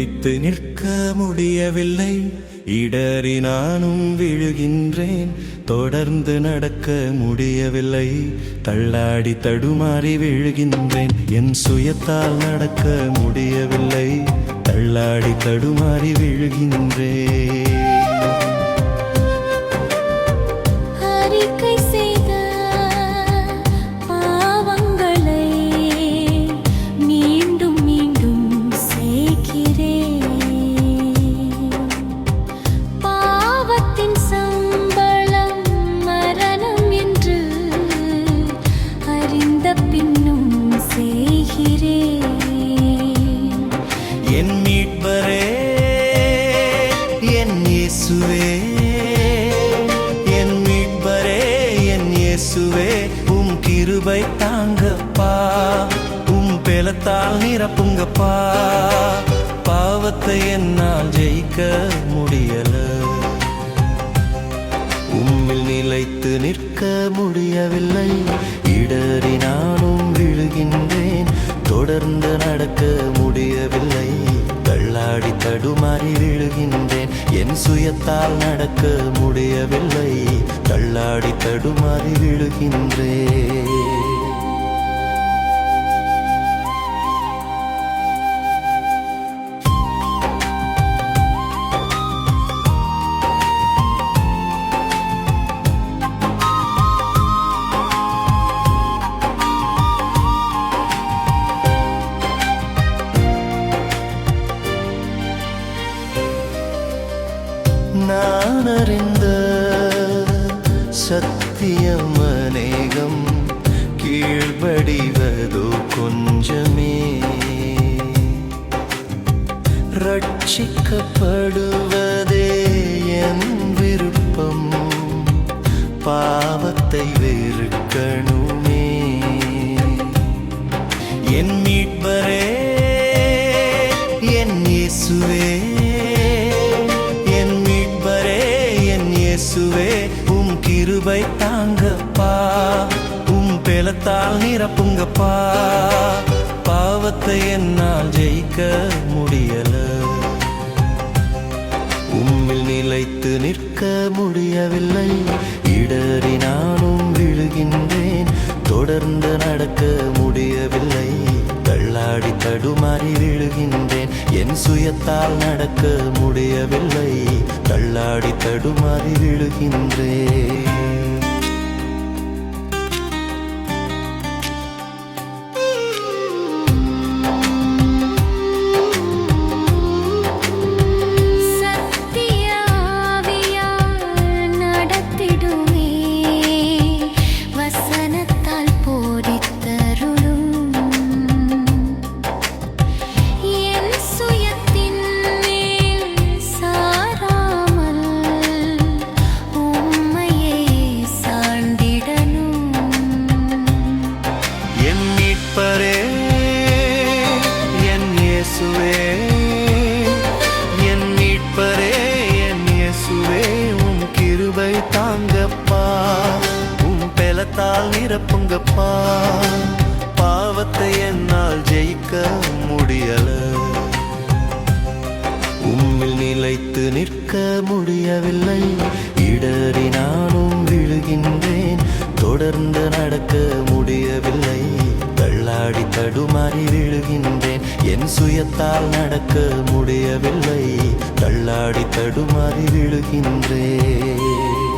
நிலைத்து நிற்க முடியவில்லை. இடறி நானும் விழுகின்றேன். தொடர்ந்து நடக்க முடியவில்லை. தள்ளாடி தடுமாறி விழுகின்றேன். என் சுயத்தால் நடக்க முடியவில்லை. தள்ளாடி தடுமாறி விழுகின்றேன். மீட்பரே என் இயேசுவே. என் மீட்பரே என் இயேசுவே. உம் கிருபை தாங்கப்பா உம் பெலத்தால் நிரப்புங்கப்பா. பாவத்தை என்னால் ஜெயிக்க முடியல. உம்மில் நிலைத்து நிற்க முடியவில்லை. இடறி நானும் விழுகின்றேன். தொடர்ந்து நடக்க முடியவில்லை தடுமாறி விழுகின்றேன். என் சுயத்தால் நடக்க முடியவில்லை. தள்ளாடி தடுமாறி விழுகின்றேன். நான் அறிந்த சத்தியம் அநேகம் கீழ்படிவதோ கொஞ்சமே. ரட்சிக்கப்படுவதே என் விருப்பம். பாவத்தை வெறுக்கணும். தாங்கப்பா உம் பெலத்தால் நிரப்புங்கப்பா. பாவத்தை என்னால் ஜெயிக்க முடியல. உம்மில் நிலைத்து நிற்க முடியவில்லை. இடறி நானும் விழுகின்றேன். தொடர்ந்து நடக்க முடியவில்லை. தள்ளாடி தடுமாறி விழுகின்றேன். என் சுயத்தால் நடக்க முடியவில்லை. தள்ளாடி தடுமாறி விழுகின்றேன். நிரப்புங்கப்பா பாவத்தை என்னால் ஜெயிக்க முடியல. உம்மில் நிலைத்து நிற்க முடியவில்லை. இடறி நானும் விழுகின்றேன். தொடர்ந்து நடக்க முடியவில்லை. தள்ளாடி தடுமாறி விழுகின்றேன். என் சுயத்தால் நடக்க முடியவில்லை. தள்ளாடி தடுமாறி விழுகின்றேன்.